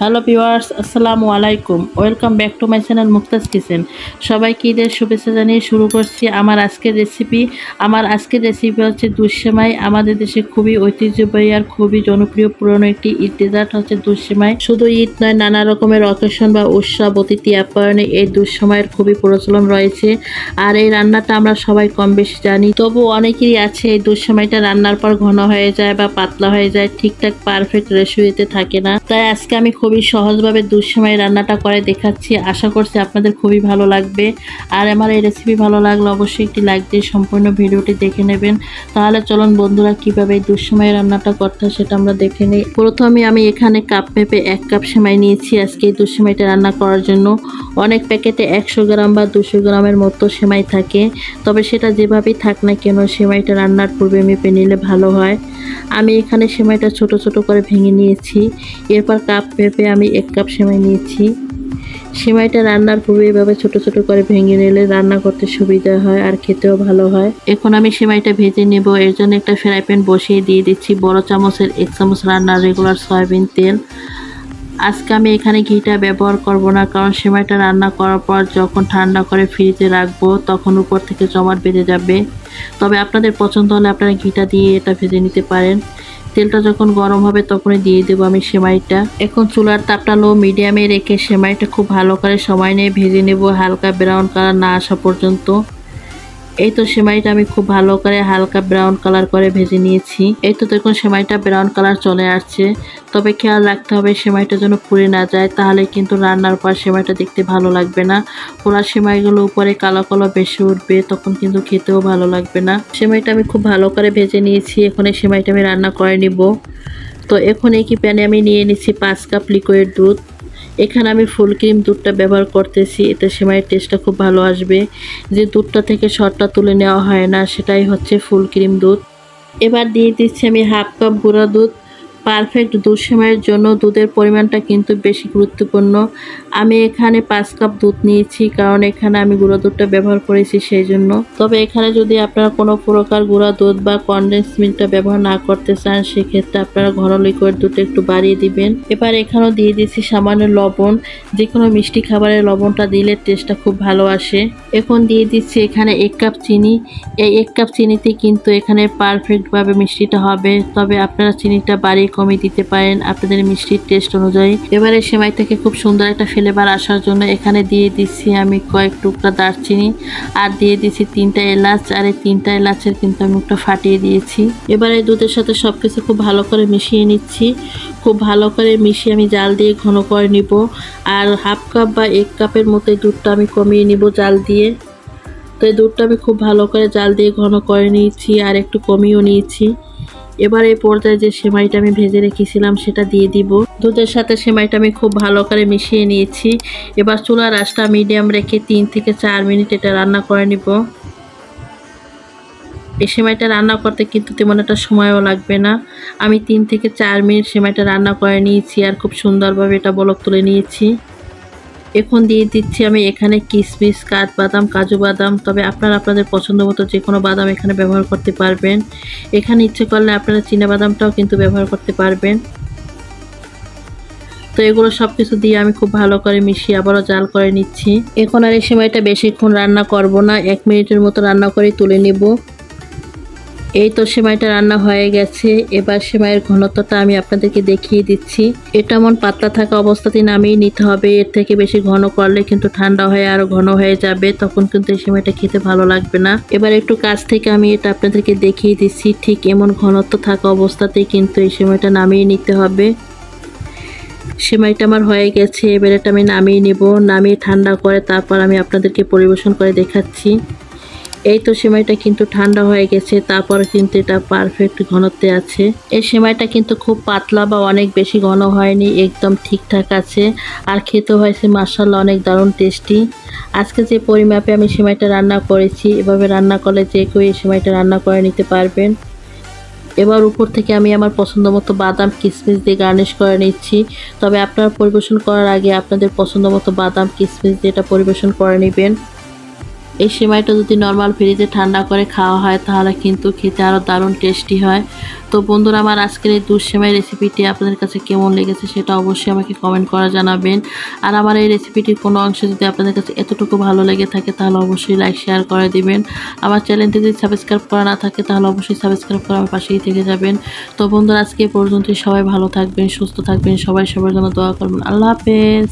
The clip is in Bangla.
হ্যালো ভিউয়ার্স, আসসালামু আলাইকুম। Welcome back to my channel Muktaz kitchen. সবাইকে ঈদের শুভেচ্ছা জানিয়ে শুরু করছি আমার আজকের রেসিপি আমার আজকের রেসিপি হচ্ছে দুঃসেমাই আমাদের দেশে খুবই ঐতিহ্যবাহী আর খুবই জনপ্রিয় পুরনো একটি ঈদ ডেজার্ট হচ্ছে দুঃসেমাই শুধু ঈদ নয়, নানা রকমের অকেশন বা উৎসব, অতিথি আপ্যায়নে এই দুঃসময়ের খুবই প্রচলন রয়েছে। আর এই রান্নাটা আমরা সবাই কম বেশি জানি। তবু অনেকেরই আছে এই দুঃসেমাইটা রান্নার পর ঘন হয়ে যায় বা পাতলা হয়ে যায়, ঠিকঠাক পারফেক্ট রেসিপিতে থাকে না। তাই আজকে আমি খুবই সহজভাবে দুঃসময় রান্নাটা করে দেখাচ্ছি। আশা করছি আপনাদের খুবই ভালো লাগবে। আর আমার এই রেসিপি ভালো লাগলে অবশ্যই একটি লাইক দিয়ে সম্পূর্ণ ভিডিওটি দেখে নেবেন। তাহলে চলুন বন্ধুরা, কীভাবে দুঃসময় রান্নাটা করতে সেটা আমরা দেখে নিই। প্রথমে আমি এখানে কাপ পেঁপে এক কাপ সেমাই নিয়েছি আজকে এই দুঃসেমাইটা রান্না করার জন্য। অনেক প্যাকেটে একশো গ্রাম বা দুশো গ্রামের মতো সেমাই থাকে। তবে সেটা যেভাবেই থাক না কেন, সেমাইটা রান্নার পূর্বে মেপে নিলে ভালো হয়। আমি এখানে সেমাইটা ছোট ছোট করে ভেঙে নিয়েছি। এরপর কাপ পেঁপে আমি এক কাপ সেমাই নিয়েছি। সেমাইটা রান্নার পূর্বে এভাবে ছোট ছোট করে ভেঙে নিলে রান্না করতে সুবিধা হয় আর খেতেও ভালো হয়। এখন আমি সেমাইটা ভেজে নেব। এর জন্য একটা ফ্রাই প্যান বসিয়ে দিয়ে দিচ্ছি। বড় চামচের এক চামচ রান্নার রেগুলার সয়াবিন তেল। আজকে আমি এখানে ঘিটা ব্যবহার করব না, কারণ সেমাইটা রান্না করার পর যখন ঠান্ডা করে ফ্রিজে রাখব, তখন উপর থেকে জমাট বেঁধে যাবে। তবে আপনাদের পছন্দ হলে আপনারা ঘিটা দিয়ে এটা ভেজে নিতে পারেন। তেলটা যখন গরম হবে তখনই দিয়ে দেবো আমি সেমাইটা। এখন চুলার তাপটা লো মিডিয়ামে রেখে সেমাইটা খুব ভালো করে সময় নিয়ে ভেজে নেব, হালকা ব্রাউন কালার না আসা পর্যন্ত। এই তো সেমাইটা আমি খুব ভালো করে হালকা ব্রাউন কালার করে ভেজে নিয়েছি। এই তো দেখুন সেমাইটা ব্রাউন কালার চলে আসছে। তবে খেয়াল রাখতে হবে সেমাইটা যেন পুড়ে না যায়, তাহলে কিন্তু রান্নার পর সেমাইটা দেখতে ভালো লাগবে না। পোড়া সেমাইগুলো উপরে কালো কালো বেশি উঠবে, তখন কিন্তু খেতেও ভালো লাগবে না। সেমাইটা আমি খুব ভালো করে ভেজে নিয়েছি, এখন এই সেমাইটা আমি রান্না করে নিব। তো এখন এই কি প্যানে আমি নিয়ে নিচ্ছি পাঁচ কাপ লিকুইড দুধ। এখানে আমি ফুল ক্রিম দুধটা ব্যবহার করতেছি, এতে সেমাইয়ের টেস্টটা খুব ভালো আসবে। যে দুধটা থেকে শরটা তুলে নেওয়া হয় না, সেটাই হচ্ছে ফুল ক্রিম দুধ। এবার দিয়ে দিচ্ছি আমি হাফ কাপ গুঁড়া দুধ। পারফেক্ট দুধ সেমাইয়ের জন্য দুধের পরিমাণটা কিন্তু বেশি গুরুত্বপূর্ণ। আমি এখানে পাঁচ কাপ দুধ নিয়েছি, কারণ এখানে আমি গুঁড়া দুধটা ব্যবহার করেছি সেই জন্য তবে এখানে যদি আপনারা কোনো প্রকার গুঁড়া দুধ বা কনডেন্স মিল্কটা ব্যবহার না করতে চান, সেক্ষেত্রে আপনারা ঘন লিকুইড দুধটা একটু বাড়িয়ে দিবেন। এবার এখানেও দিয়ে দিচ্ছি সামান্য লবণ। যে কোনো মিষ্টি খাবারের লবণটা দিলে টেস্টটা খুব ভালো আসে। এখন দিয়ে দিচ্ছি এখানে এক কাপ চিনি। এই এক কাপ চিনিতে কিন্তু এখানে পারফেক্টভাবে মিষ্টিটা হবে। তবে আপনারা চিনিটা বাড়িয়ে কমিয়ে দিতে পারেন আপনাদের মিষ্টির টেস্ট অনুযায়ী। এবারে সেমাই থেকে খুব সুন্দর একটা ফ্লেভার আসার জন্য এখানে দিয়ে দিচ্ছি আমি কয়েক টুকরা দারচিনি আর দিয়ে দিচ্ছি তিনটা এলাচ আর এই তিনটা এলাচের কিন্তু আমি একটা ফাটিয়ে দিয়েছি। এবারে দুধের সাথে সব কিছু খুব ভালো করে মিশিয়ে নিচ্ছি। খুব ভালো করে মিশিয়ে আমি জাল দিয়ে ঘন করে নিব আর হাফ কাপ বা এক কাপের মতো দুধটা আমি কমিয়ে নিব জাল দিয়ে। তো এই দুধটা আমি খুব ভালো করে জাল দিয়ে ঘন করে নিয়েছি আর একটু কমিয়েও নিয়েছি। এবার এই পর্যায়ে যে সেমাইটা আমি ভেজে রেখেছিলাম, সেটা দিয়ে দিব। দুধের সাথে সেমাইটা আমি খুব ভালো করে মিশিয়ে নিয়েছি। এবার চুলার আঁচটা মিডিয়াম রেখে তিন থেকে চার মিনিট এটা রান্না করে নিব। এই সেমাইটা রান্না করতে কিন্তু তেমন একটা সময়ও লাগবে না। আমি তিন থেকে চার মিনিট সেমাইটা রান্না করে নিয়েছি আর খুব সুন্দরভাবে এটা বলক তুলে নিয়েছি। এখন দিয়ে দিচ্ছি আমি এখানে কিশমিশ কাঠবাদাম, কাজু বাদাম। তবে আপনারা আপনাদের পছন্দ মতো যে কোনো বাদাম এখানে ব্যবহার করতে পারবেন। এখানে ইচ্ছে করলে আপনারা চীনা বাদামটাও কিন্তু ব্যবহার করতে পারবেন। তো এগুলো সব কিছু দিয়ে আমি খুব ভালো করে মিশিয়ে আবারও জাল করে নিচ্ছি। এখন আর এই সময়টা বেশিক্ষণ রান্না করব না। এক মিনিটের মতো রান্না করে তুলে নেব। এই তো সেমাইটা রান্না হয়ে গেছে। এবার সেমাইয়ের ঘনত্বটা আমি আপনাদেরকে দেখিয়ে দিচ্ছি। এটা এমন পাতলা থাকা অবস্থাতেই নামিয়ে নিতে হবে। এর থেকে বেশি ঘন করলে কিন্তু ঠান্ডা হয়ে আরও ঘন হয়ে যাবে। তখন কিন্তু এই সেমাইটা খেতে ভালো লাগবে না। এবার একটু কাছ থেকে আমি এটা আপনাদেরকে দেখিয়ে দিচ্ছি। ঠিক এমন ঘনত্ব থাকা অবস্থাতেই কিন্তু এই সেমাইটা নামিয়ে নিতে হবে। সেমাইটা আমার হয়ে গেছে। এবার এটা আমি নামিয়ে নেব। নামিয়ে ঠান্ডা করে তারপর আমি আপনাদেরকে পরিবেশন করে দেখাচ্ছি। এই তো সেমাইটা কিন্তু ঠান্ডা হয়ে গেছে, তারপর কিন্তু এটা পারফেক্ট ঘনত্বে আছে। এই সেমাইটা কিন্তু খুব পাতলা বা অনেক বেশি ঘন হয়নি, একদম ঠিকঠাক আছে। আর খেতে হয়েছে মার্শাল্লাহ অনেক দারুণ টেস্টি আজকে যে পরিমাপে আমি সেমাইটা রান্না করেছি, এভাবে রান্না করলে যে কেউ এই সেমাইটা রান্না করে নিতে পারবেন। এবার উপর থেকে আমি আমার পছন্দ মতো বাদাম কিশমিশ দিয়ে গার্নিশ করে নিচ্ছি। তবে আপনারা পরিবেশন করার আগে আপনাদের পছন্দ মতো বাদাম কিশমিশ দিয়ে এটা পরিবেশন করে নেবেন। এই সেমাইটা যদি নর্মাল ফ্রিজে ঠান্ডা করে খাওয়া হয়, তাহলে কিন্তু খেতে আরও দারুণ টেস্টি হয়। তো বন্ধুরা, আমার আজকের এই দুধ সেমাই রেসিপিটি আপনাদের কাছে কেমন লেগেছে সেটা অবশ্যই আমাকে কমেন্ট করা জানাবেন। আর আমার এই রেসিপিটির কোনো অংশ যদি আপনাদের কাছে এতটুকু ভালো লেগে থাকে, তাহলে অবশ্যই লাইক শেয়ার করে দিবেন। আমার চ্যানেলটি যদি সাবস্ক্রাইব করা না থাকে, তাহলে অবশ্যই সাবস্ক্রাইব করে আমার পাশেই থেকে যাবেন। তো বন্ধুরা, আজকে পর্যন্তই সবাই ভালো থাকবেন, সুস্থ থাকবেন, সবাই সবার জন্য দোয়া করবেন। আল্লাহ হাফেজ।